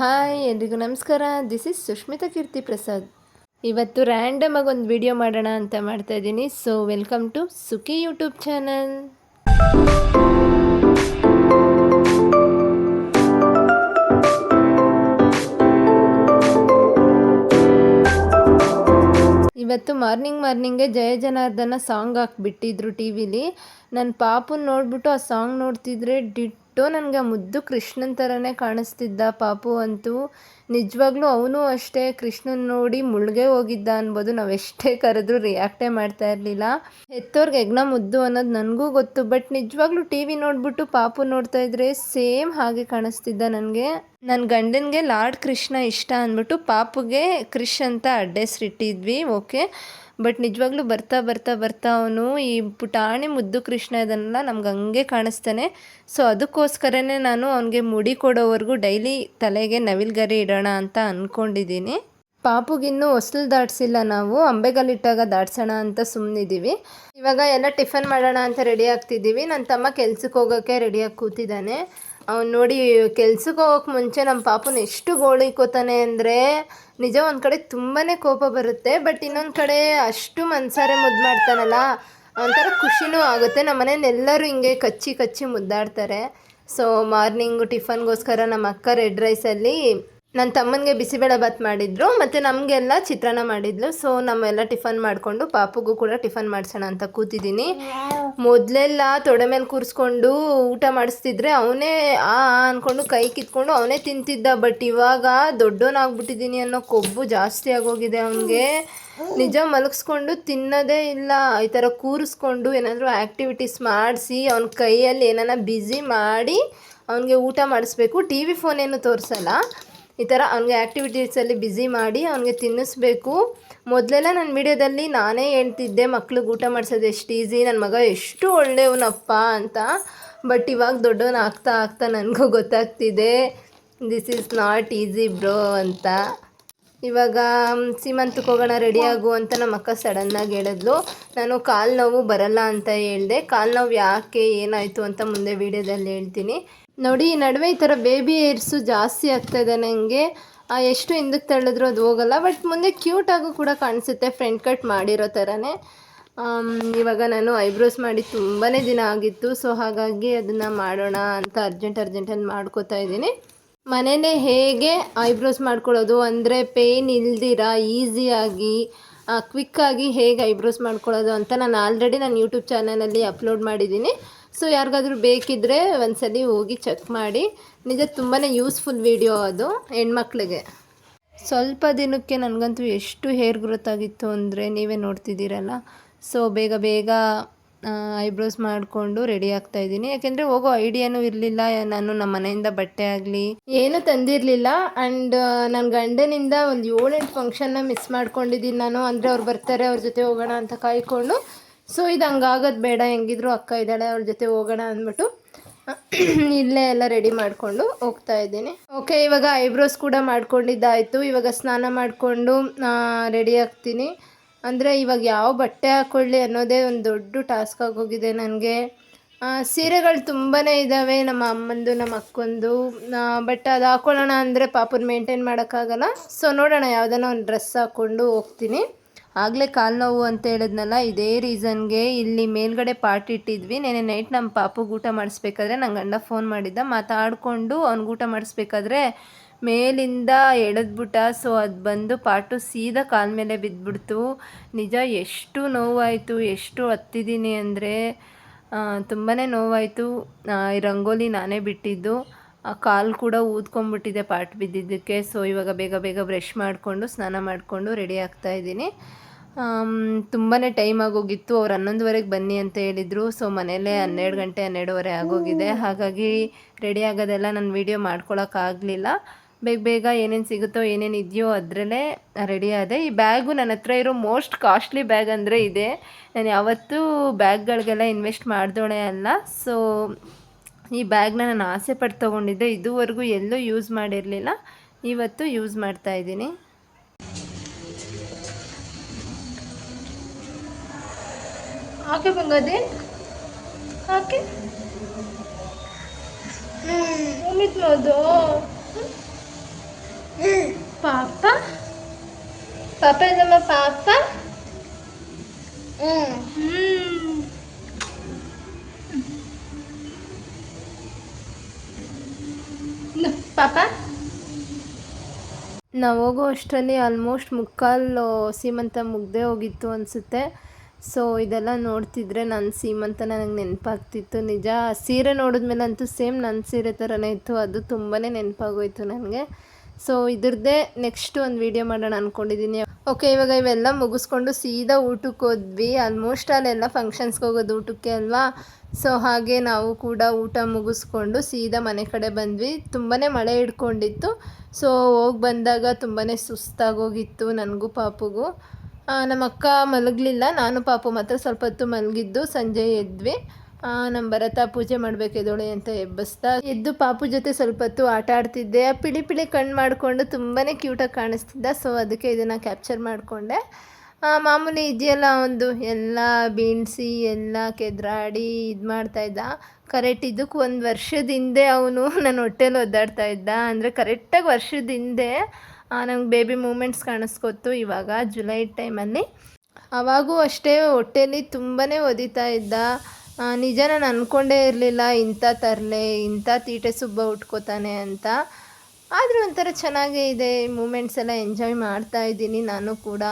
Hi ಎಲ್ರಿಗೂ ನಮಸ್ಕಾರ. This is Sushmita Keerthi Prasad. ಇವತ್ತು ರ್ಯಾಂಡಮ್ ಆಗಿ ಒಂದು ವಿಡಿಯೋ ಮಾಡೋಣ ಅಂತ ಮಾಡ್ತಾ ಇದ್ದೀನಿ. So welcome to Sukhi YouTube channel ಇವತ್ತು ಮಾರ್ನಿಂಗ್ ಮಾರ್ನಿಂಗೇ ಜಯ ಜನಾರ್ದನ ಸಾಂಗ್ ಹಾಕ್ಬಿಟ್ಟಿದ್ರು ಟಿ ವಿಲಿ ನನ್ನ ಪಾಪುನ ನೋಡ್ಬಿಟ್ಟು ಆ ಸಾಂಗ್ ನೋಡ್ತಿದ್ರೆ ಡಿಟ್ಟೋ ನನಗೆ ಮುದ್ದು ಕೃಷ್ಣನ ಥರನೇ ಕಾಣಿಸ್ತಿದ್ದ ಪಾಪು ಅಂತೂ ನಿಜವಾಗ್ಲೂ ಅವನು ಅಷ್ಟೇ. ಕೃಷ್ಣನ ನೋಡಿ ಮುಳುಗೆ ಹೋಗಿದ್ದ ಅನ್ಬೋದು. ನಾವು ಎಷ್ಟೇ ಕರೆದ್ರೂ ರಿಯಾಕ್ಟೇ ಮಾಡ್ತಾ ಇರಲಿಲ್ಲ. ಹೆತ್ತೋರ್ಗೆ ಹೆಗ್ನ ಮುದ್ದು ಅನ್ನೋದು ನನಗೂ ಗೊತ್ತು. ಬಟ್ ನಿಜವಾಗ್ಲೂ ಟಿ ವಿ ನೋಡಿಬಿಟ್ಟು ಪಾಪು ನೋಡ್ತಾ ಇದ್ರೆ ಸೇಮ್ ಹಾಗೆ ಕಾಣಿಸ್ತಿದ್ದ ನನಗೆ. ನನ್ನ ಗಂಡನಿಗೆ ಲಾರ್ಡ್ ಕೃಷ್ಣ ಇಷ್ಟ ಅಂದ್ಬಿಟ್ಟು ಪಾಪುಗೆ ಕ್ರಿಶ್ ಅಂತ ಅಡ್ಡೆಸ್ರಿಟ್ಟಿದ್ವಿ, ಓಕೆ? ಬಟ್ ನಿಜವಾಗ್ಲೂ ಬರ್ತಾ ಬರ್ತಾ ಬರ್ತಾ ಅವನು ಈ ಪುಟಾಣಿ ಮುದ್ದು ಕೃಷ್ಣ ಇದನ್ನೆಲ್ಲ ನಮ್ಗೆ ಹಂಗೆ ಕಾಣಿಸ್ತಾನೆ. ಸೊ ಅದಕ್ಕೋಸ್ಕರನೇ ನಾನು ಅವನಿಗೆ ಮುಡಿ ಕೊಡೋವರೆಗೂ ಡೈಲಿ ತಲೆಗೆ ನವಿಲ್ಗರಿ ಇಡೋಣ ಅಂತ ಅಂದ್ಕೊಂಡಿದ್ದೀನಿ ಪಾಪುಗಿನ್ನೂ ಹೊಸಲು ದಾಟ್ಸಿಲ್ಲ ನಾವು ಅಂಬೆಗಲ್ಲಿಟ್ಟಾಗ ದಾಟ್ಸೋಣ ಅಂತ ಸುಮ್ಮನಿದ್ದೀವಿ ಇವಾಗ ಎಲ್ಲ ಟಿಫನ್ ಮಾಡೋಣ ಅಂತ ರೆಡಿ ಆಗ್ತಿದ್ದೀವಿ. ನನ್ನ ತಮ್ಮ ಕೆಲ್ಸಕ್ಕೆ ಹೋಗೋಕ್ಕೆ ರೆಡಿಯಾಗಿ ಕೂತಿದ್ದಾನೆ. ಅವ್ನು ನೋಡಿ ಕೆಲ್ಸಕ್ಕೆ ಹೋಗೋಕೆ ಮುಂಚೆ ನಮ್ಮ ಪಾಪನ ಎಷ್ಟು ಗೋಳಿಕೋತಾನೆ ಅಂದರೆ ನಿಜ ಒಂದು ಕಡೆ ತುಂಬಾ ಕೋಪ ಬರುತ್ತೆ, ಬಟ್ ಇನ್ನೊಂದು ಕಡೆ ಅಷ್ಟು ಮನ್ಸಾರೆ ಮುದ್ದು ಮಾಡ್ತಾನಲ್ಲ, ಒಂಥರ ಖುಷಿನೂ ಆಗುತ್ತೆ. ನಮ್ಮ ಎಲ್ಲರೂ ಹಿಂಗೆ ಕಚ್ಚಿ ಕಚ್ಚಿ ಮುದ್ದಾಡ್ತಾರೆ. ಸೊ ಮಾರ್ನಿಂಗು ಟಿಫನ್ಗೋಸ್ಕರ ನಮ್ಮ ಅಕ್ಕ ರೆಡ್ ರೈಸಲ್ಲಿ ನನ್ನ ತಮ್ಮನಿಗೆ ಬಿಸಿಬೇಳೆಭಾತ್ ಮಾಡಿದ್ರು ಮತ್ತು ನಮಗೆಲ್ಲ ಚಿತ್ರಾನ್ನ ಮಾಡಿದ್ಲು. ಸೊ ನಮ್ಮೆಲ್ಲ ಟಿಫನ್ ಮಾಡಿಕೊಂಡು ಪಾಪುಗೂ ಕೂಡ ಟಿಫನ್ ಮಾಡಿಸೋಣ ಅಂತ ಕೂತಿದ್ದೀನಿ. ಮೊದಲೆಲ್ಲ ತೊಡೆ ಮೇಲೆ ಕೂರಿಸ್ಕೊಂಡು ಊಟ ಮಾಡಿಸ್ತಿದ್ರೆ ಅವನೇ ಆ ಅಂದ್ಕೊಂಡು ಕೈ ಕಿತ್ಕೊಂಡು ಅವನೇ ತಿಂತಿದ್ದ. ಬಟ್ ಇವಾಗ ದೊಡ್ಡವನಾಗ್ಬಿಟ್ಟಿದ್ದೀನಿ ಅನ್ನೋ ಕೊಬ್ಬು ಜಾಸ್ತಿ ಆಗೋಗಿದೆ ಅವನಿಗೆ. ನಿಜ ಮಲಗಿಸ್ಕೊಂಡು ತಿನ್ನೋದೇ ಇಲ್ಲ. ಈ ಥರ ಕೂರಿಸ್ಕೊಂಡು ಏನಾದರೂ ಆ್ಯಕ್ಟಿವಿಟೀಸ್ ಮಾಡಿಸಿ ಅವನ ಕೈಯಲ್ಲಿ ಏನಾರ ಬ್ಯುಸಿ ಮಾಡಿ ಅವನಿಗೆ ಊಟ ಮಾಡಿಸ್ಬೇಕು. ಟಿ ವಿ ಫೋನ್ ಏನು ತೋರಿಸಲ್ಲ. ಈ ಥರ ಅವನಿಗೆ ಆ್ಯಕ್ಟಿವಿಟೀಸಲ್ಲಿ ಬ್ಯುಸಿ ಮಾಡಿ ಅವ್ನಿಗೆ ತಿನ್ನಿಸ್ಬೇಕು. ಮೊದಲೆಲ್ಲ ನನ್ನ ವಿಡಿಯೋದಲ್ಲಿ ನಾನೇ ಹೇಳ್ತಿದ್ದೆ, ಮಕ್ಳಿಗೆ ಊಟ ಮಾಡಿಸೋದು ಎಷ್ಟು ಈಸಿ ನನ್ನ ಮಗ ಎಷ್ಟು ಒಳ್ಳೆಯವನಪ್ಪ ಅಂತ. ಬಟ್ ಇವಾಗ ದೊಡ್ಡವನು ಆಗ್ತಾ ಆಗ್ತಾ ನನಗೂ ಗೊತ್ತಾಗ್ತಿದೆ. This is not easy bro ಅಂತ. ಇವಾಗ ಸೀಮಂತಕ್ಕೆ ಹೋಗೋಣ ರೆಡಿ ಆಗು ಅಂತ ನಮ್ಮ ಅಕ್ಕ ಸಡನ್ನಾಗಿ ಹೇಳಿದ್ಲು. ನಾನು ಕಾಲು ನೋವು ಬರಲ್ಲ ಅಂತ ಹೇಳಿದೆ. ಕಾಲು ನೋವು ಯಾಕೆ ಏನಾಯಿತು ಅಂತ ಮುಂದೆ ವೀಡಿಯೋದಲ್ಲಿ ಹೇಳ್ತೀನಿ. ನೋಡಿ, ಈ ನಡುವೆ ಈ ಥರ ಬೇಬಿ ಏರ್ಸು ಜಾಸ್ತಿ ಆಗ್ತಾಯಿದೆ ನನಗೆ ಎಷ್ಟು ಹಿಂದಕ್ಕೆ ತಳ್ಳಿದ್ರು ಅದು ಹೋಗಲ್ಲ. ಬಟ್ ಮುಂದೆ ಕ್ಯೂಟಾಗೂ ಕೂಡ ಕಾಣಿಸುತ್ತೆ ಫ್ರಂಟ್ ಕಟ್ ಮಾಡಿರೋ ಥರನೇ. ಇವಾಗ ನಾನು ಐಬ್ರೋಸ್ ಮಾಡಿ ತುಂಬಾ ದಿನ ಆಗಿತ್ತು. ಸೊ ಹಾಗಾಗಿ ಅದನ್ನು ಮಾಡೋಣ ಅಂತ ಅರ್ಜೆಂಟ್ ಅರ್ಜೆಂಟಲ್ಲಿ ಮಾಡ್ಕೋತಾ ಇದ್ದೀನಿ. ಮನೇಲೇ ಹೇಗೆ ಐಬ್ರೋಸ್ ಮಾಡ್ಕೊಳ್ಳೋದು ಅಂದರೆ ಪೇನ್ ಇಲ್ದಿರ ಈಸಿಯಾಗಿ ಕ್ವಿಕ್ಕಾಗಿ ಹೇಗೆ ಐಬ್ರೋಸ್ ಮಾಡ್ಕೊಳ್ಳೋದು ಅಂತ ನಾನು ಆಲ್ರೆಡಿ ನಾನು ಯೂಟ್ಯೂಬ್ ಚಾನಲಲ್ಲಿ ಅಪ್ಲೋಡ್ ಮಾಡಿದ್ದೀನಿ. ಸೊ ಯಾರಿಗಾದ್ರೂ ಬೇಕಿದ್ದರೆ ಒಂದ್ಸಲಿ ಹೋಗಿ ಚೆಕ್ ಮಾಡಿ. ನಿಜ ತುಂಬಾ ಯೂಸ್ಫುಲ್ ವಿಡಿಯೋ ಅದು, ಹೆಣ್ಮಕ್ಳಿಗೆ. ಸ್ವಲ್ಪ ದಿನಕ್ಕೆ ನನಗಂತೂ ಎಷ್ಟು ಹೇರ್ ಗ್ರೋತ್ ಆಗಿತ್ತು ಅಂದರೆ ನೀವೇ ನೋಡ್ತಿದ್ದೀರಲ್ಲ. ಸೊ ಬೇಗ ಬೇಗ ಐಬ್ರೋಸ್ ಮಾಡಿಕೊಂಡು ರೆಡಿ ಆಗ್ತಾ ಇದ್ದೀನಿ. ಯಾಕೆಂದರೆ ಹೋಗೋ ಐಡಿಯಾನೂ ಇರಲಿಲ್ಲ. ನಾನು ನಮ್ಮ ಮನೆಯಿಂದ ಬಟ್ಟೆ ಆಗಲಿ, ಏನೂ ತಂದಿರಲಿಲ್ಲ. ಆ್ಯಂಡ್ ನನ್ನ ಗಂಡನಿಂದ ಒಂದು ಏಳೆಂಟು ಫಂಕ್ಷನ್ನ ಮಿಸ್ ಮಾಡ್ಕೊಂಡಿದ್ದೀನಿ ನಾನು. ಅಂದರೆ ಅವ್ರು ಬರ್ತಾರೆ, ಅವ್ರ ಜೊತೆ ಹೋಗೋಣ ಅಂತ ಕಾಯ್ಕೊಂಡು ಸೊ ಇದು ಹಂಗಾಗೋದು ಬೇಡ. ಹೆಂಗಿದ್ರು ಅಕ್ಕ ಇದ್ದಾಳೆ, ಅವ್ರ ಜೊತೆ ಹೋಗೋಣ ಅಂದ್ಬಿಟ್ಟು ಇಲ್ಲೇ ಎಲ್ಲ ರೆಡಿ ಮಾಡಿಕೊಂಡು ಹೋಗ್ತಾ ಇದ್ದೀನಿ. ಓಕೆ ಇವಾಗ ಐಬ್ರೋಸ್ ಕೂಡ ಮಾಡ್ಕೊಂಡಿದ್ದಾಯಿತು. ಇವಾಗ ಸ್ನಾನ ಮಾಡಿಕೊಂಡು ರೆಡಿ ಆಗ್ತೀನಿ. ಅಂದರೆ ಇವಾಗ ಯಾವ ಬಟ್ಟೆ ಹಾಕ್ಕೊಳ್ಳಿ ಅನ್ನೋದೇ ಒಂದು ದೊಡ್ಡ ಟಾಸ್ಕ್ ಆಗೋಗಿದೆ ನನಗೆ. ಸೀರೆಗಳು ತುಂಬಾ ಇದ್ದಾವೆ ನಮ್ಮ ಅಮ್ಮಂದು, ನಮ್ಮ ಅಕ್ಕಂದು. ಬಟ್ ಅದು ಹಾಕ್ಕೊಳ್ಳೋಣ ಅಂದರೆ ಪಾಪನ ಮೇಂಟೈನ್ ಮಾಡೋಕ್ಕಾಗಲ್ಲ ಸೊ ನೋಡೋಣ ಯಾವುದನ್ನ ಒಂದು ಡ್ರೆಸ್ ಹಾಕ್ಕೊಂಡು ಹೋಗ್ತೀನಿ. ಆಗಲೇ ಕಾಲು ನೋವು ಅಂತ ಹೇಳಿದ್ನಲ್ಲ, ಇದೇ ರೀಸನ್ಗೆ ಇಲ್ಲಿ ಮೇಲ್ಗಡೆ ಪಾಟ್ ಇಟ್ಟಿದ್ವಿ. ನೆನೆ ನೈಟ್ ನಮ್ಮ ಪಾಪುಗೆ ಊಟ ಮಾಡಿಸ್ಬೇಕಾದ್ರೆ ನನ್ನ ಗಂಡ ಫೋನ್ ಮಾಡಿದ್ದ. ಮಾತಾಡಿಕೊಂಡು ಅವ್ನಿಗೆ ಊಟ ಮಾಡಿಸ್ಬೇಕಾದ್ರೆ ಮೇಲಿಂದ ಎಳೆದ್ಬಿಟ್ಟ. ಸೊ ಅದು ಬಂದು ಪಾಟು ಸೀದಾ ಕಾಲ ಮೇಲೆ ಬಿದ್ದುಬಿಡ್ತು ನಿಜ ಎಷ್ಟು ನೋವಾಯಿತು, ಎಷ್ಟು ಹತ್ತಿದ್ದೀನಿ ಅಂದರೆ ತುಂಬಾ ನೋವಾಯಿತು. ರಂಗೋಲಿ ನಾನೇ ಬಿಟ್ಟಿದ್ದು. ಕಾಲು ಕೂಡ ಊದ್ಕೊಂಡ್ಬಿಟ್ಟಿದೆ, ಪಾಟ್ ಬಿದ್ದಿದ್ದಕ್ಕೆ. ಸೊ ಇವಾಗ ಬೇಗ ಬೇಗ ಬ್ರಷ್ ಮಾಡಿಕೊಂಡು, ಸ್ನಾನ ಮಾಡಿಕೊಂಡು ರೆಡಿ ಆಗ್ತಾ ಇದ್ದೀನಿ. ತುಂಬಾ ಟೈಮ್ ಆಗೋಗಿತ್ತು. ಅವ್ರು ಹನ್ನೊಂದುವರೆಗೆ ಬನ್ನಿ ಅಂತ ಹೇಳಿದರು. ಸೊ ಮನೆಯಲ್ಲೇ ಹನ್ನೆರಡು ಗಂಟೆ, ಹನ್ನೆರಡುವರೆ ಆಗೋಗಿದೆ. ಹಾಗಾಗಿ ರೆಡಿ ಆಗೋದೆಲ್ಲ ನಾನು ವೀಡಿಯೋ ಮಾಡ್ಕೊಳಕ್ಕಾಗಲಿಲ್ಲ ಬೇಗ ಬೇಗ ಏನೇನು ಸಿಗುತ್ತೋ, ಏನೇನು ಇದೆಯೋ ಅದರಲ್ಲೇ ರೆಡಿ ಆದೆ. ಈ ಬ್ಯಾಗು ನನ್ನ ಹತ್ರ ಇರೋ ಮೋಸ್ಟ್ ಕಾಸ್ಟ್ಲಿ ಬ್ಯಾಗ್ ಅಂದರೆ ಇದೆ. ನಾನು ಯಾವತ್ತೂ ಬ್ಯಾಗ್ಗಳಿಗೆಲ್ಲ ಇನ್ವೆಸ್ಟ್ ಮಾಡಿದೋಳೆ ಅಲ್ಲ. ಸೊ ಈ ಬ್ಯಾಗ್ನ ನಾನು ಆಸೆ ಪಟ್ಟು ತೊಗೊಂಡಿದ್ದೆ, ಇದುವರೆಗೂ ಎಲ್ಲೂ ಯೂಸ್ ಮಾಡಿರಲಿಲ್ಲ. ಇವತ್ತು ಯೂಸ್ ಮಾಡ್ತಾ ಇದ್ದೀನಿ. ಹಾಕಿ ಬಂಗದೆ? ಹಾಕಿ ಉಮಿತ್ ಮೋದು ಪಾಪ. ಪಾಪ ಇದಮ್ಮ ಪಾಪ. ಹ್ಮ್. ನಾವು ಹೋಗೋ ಅಷ್ಟರಲ್ಲಿ ಆಲ್ಮೋಸ್ಟ್ ಮುಕ್ಕಾಲು ಸೀಮಂತ ಮುಗ್ದೇ ಹೋಗಿತ್ತು ಅನಿಸುತ್ತೆ. ಸೊ ಇದೆಲ್ಲ ನೋಡ್ತಿದ್ರೆ ನನ್ನ ಸೀಮಂತ ನನಗೆ ನೆನಪಾಗ್ತಿತ್ತು. ನಿಜ ಸೀರೆ ನೋಡಿದ್ಮೇಲಂತೂ ಸೇಮ್ ನನ್ನ ಸೀರೆ ಥರನೇ ಇತ್ತು. ಅದು ತುಂಬಾ ನೆನಪಾಗೋಯ್ತು ನನಗೆ. ಸೊ ಇದ್ರದ್ದೇ ನೆಕ್ಸ್ಟ್ ಒಂದು ವೀಡಿಯೋ ಮಾಡೋಣ ಅಂದ್ಕೊಂಡಿದ್ದೀನಿ ಓಕೆ ಇವಾಗ ಇವೆಲ್ಲ ಮುಗಿಸ್ಕೊಂಡು ಸೀದಾ ಊಟಕ್ಕೆ ಹೋದ್ವಿ. ಆಲ್ಮೋಸ್ಟ್ ಅಲ್ಲೆಲ್ಲ ಫಂಕ್ಷನ್ಸ್ಗೆ ಹೋಗೋದು ಊಟಕ್ಕೆ ಅಲ್ವಾ? ಸೊ ಹಾಗೆ ನಾವು ಕೂಡ ಊಟ ಮುಗಿಸ್ಕೊಂಡು ಸೀದಾ ಮನೆ ಕಡೆ ಬಂದ್ವಿ. ತುಂಬಾ ಮಳೆ ಹಿಡ್ಕೊಂಡಿತ್ತು. ಸೊ ಹೋಗಿ ಬಂದಾಗ ತುಂಬಾ ಸುಸ್ತಾಗೋಗಿತ್ತು ನನಗೂ ಪಾಪುಗೂ. ನಮ್ಮ ಅಕ್ಕ ಮಲಗಲಿಲ್ಲ. ನಾನು ಪಾಪು ಮಾತ್ರ ಸ್ವಲ್ಪ ಹೊತ್ತು ಮಲಗಿದ್ದು ಸಂಜೆ ಎದ್ವಿ. ನಮ್ಮ ಭರತ ಪೂಜೆ ಮಾಡಬೇಕು ಎದೋಳೆ ಅಂತ ಎಬ್ಬಸ್ತಾ ಎದ್ದು ಪಾಪು ಜೊತೆ ಸ್ವಲ್ಪ ಹೊತ್ತು ಆಟ ಆಡ್ತಿದ್ದೆ. ಪಿಳಿ ಪಿಳಿ ಕಣ್ಣು ಮಾಡಿಕೊಂಡು ತುಂಬಾ ಕ್ಯೂಟಾಗಿ ಕಾಣಿಸ್ತಿದ್ದ. ಸೊ ಅದಕ್ಕೆ ಇದನ್ನು ಕ್ಯಾಪ್ಚರ್ ಮಾಡಿಕೊಂಡೆ. ಮಾಮೂಲಿ ಇದೆಯಲ್ಲ ಒಂದು ಎಲ್ಲ ಬೀಣಿಸಿ, ಎಲ್ಲ ಕೆದ್ರಾಡಿ ಇದು ಮಾಡ್ತಾಯಿದ್ದ ಕರೆಕ್ಟ್ ಇದಕ್ಕೆ ಒಂದು ವರ್ಷದ ಹಿಂದೆ ಅವನು ನನ್ನ ಹೊಟ್ಟೆಲಿ ಒದ್ದಾಡ್ತಾ ಇದ್ದ. ಅಂದರೆ ಕರೆಕ್ಟಾಗಿ ವರ್ಷದ ಹಿಂದೆ ನಂಗೆ ಬೇಬಿ ಮೂಮೆಂಟ್ಸ್ ಕಾಣಿಸ್ಕೊತ್ತು ಇವಾಗ ಜುಲೈ ಟೈಮಲ್ಲಿ ಅವಾಗೂ ಅಷ್ಟೇ ಹೊಟ್ಟೆಲಿ ತುಂಬಾ ಒದಿತಾ ಇದ್ದ. ನಿಜ ನಾನು ಅಂದ್ಕೊಂಡೇ ಇರಲಿಲ್ಲ ಇಂಥ ತರಲೆ ಇಂಥ ತೀಟೆ ಸುಬ್ಬ ಉಟ್ಕೋತಾನೆ ಅಂತ. ಆದರೂ ಒಂಥರ ಚೆನ್ನಾಗೇ ಇದೆ, ಮೂಮೆಂಟ್ಸ್ ಎಲ್ಲ ಎಂಜಾಯ್ ಮಾಡ್ತಾ ಇದ್ದೀನಿ ನಾನು ಕೂಡ.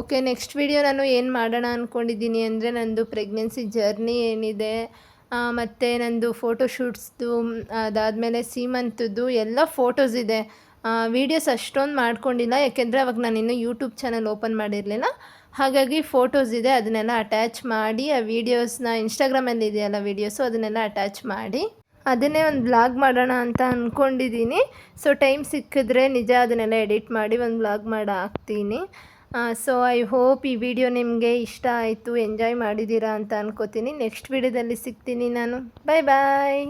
ಓಕೆ, ನೆಕ್ಸ್ಟ್ ವಿಡಿಯೋ ನಾನು ಏನು ಮಾಡೋಣ ಅಂದ್ಕೊಂಡಿದ್ದೀನಿ ಅಂದರೆ ನಂದು ಪ್ರೆಗ್ನೆನ್ಸಿ ಜರ್ನಿ ಏನಿದೆ ಮತ್ತು ನಂದು ಫೋಟೋ ಶೂಟ್ಸ್ದು ಅದಾದಮೇಲೆ ಸೀಮಂತದ್ದು ಎಲ್ಲ ಫೋಟೋಸ್ ಇದೆ. ವೀಡಿಯೋಸ್ ಅಷ್ಟೊಂದು ಮಾಡ್ಕೊಂಡಿಲ್ಲ, ಯಾಕೆಂದರೆ ಅವಾಗ ನಾನು ಇನ್ನೂ ಯೂಟ್ಯೂಬ್ ಚಾನಲ್ ಓಪನ್ ಮಾಡಿರಲಿಲ್ಲ. ಹಾಗಾಗಿ ಫೋಟೋಸ್ ಇದೆ, ಅದನ್ನೆಲ್ಲ ಅಟ್ಯಾಚ್ ಮಾಡಿ, ಆ ವೀಡಿಯೋಸ್ನ ಇನ್ಸ್ಟಾಗ್ರಾಮಲ್ಲಿ ಇದೆಯಲ್ಲ ವೀಡಿಯೋಸು ಅದನ್ನೆಲ್ಲ ಅಟ್ಯಾಚ್ ಮಾಡಿ. ಅದನ್ನೇ ಒಂದು ಬ್ಲಾಗ್ ಮಾಡೋಣ ಅಂತ ಅಂದ್ಕೊಂಡಿದ್ದೀನಿ ಸೊ ಟೈಮ್ ಸಿಕ್ಕಿದ್ರೆ ನಿಜ ಅದನ್ನೆಲ್ಲ ಎಡಿಟ್ ಮಾಡಿ ಒಂದು ಬ್ಲಾಗ್ ಮಾಡಿ ಹಾಕ್ತೀನಿ. ಸೊ ಐ ಹೋಪ್ ಈ ವಿಡಿಯೋ ನಿಮಗೆ ಇಷ್ಟ ಆಯಿತು ಎಂಜಾಯ್ ಮಾಡಿದ್ದೀರಾ ಅಂತ ಅನ್ಕೋತೀನಿ. ನೆಕ್ಸ್ಟ್ ವಿಡಿಯೋದಲ್ಲಿ ಸಿಗ್ತೀನಿ ನಾನು. ಬಾಯ್ ಬಾಯ್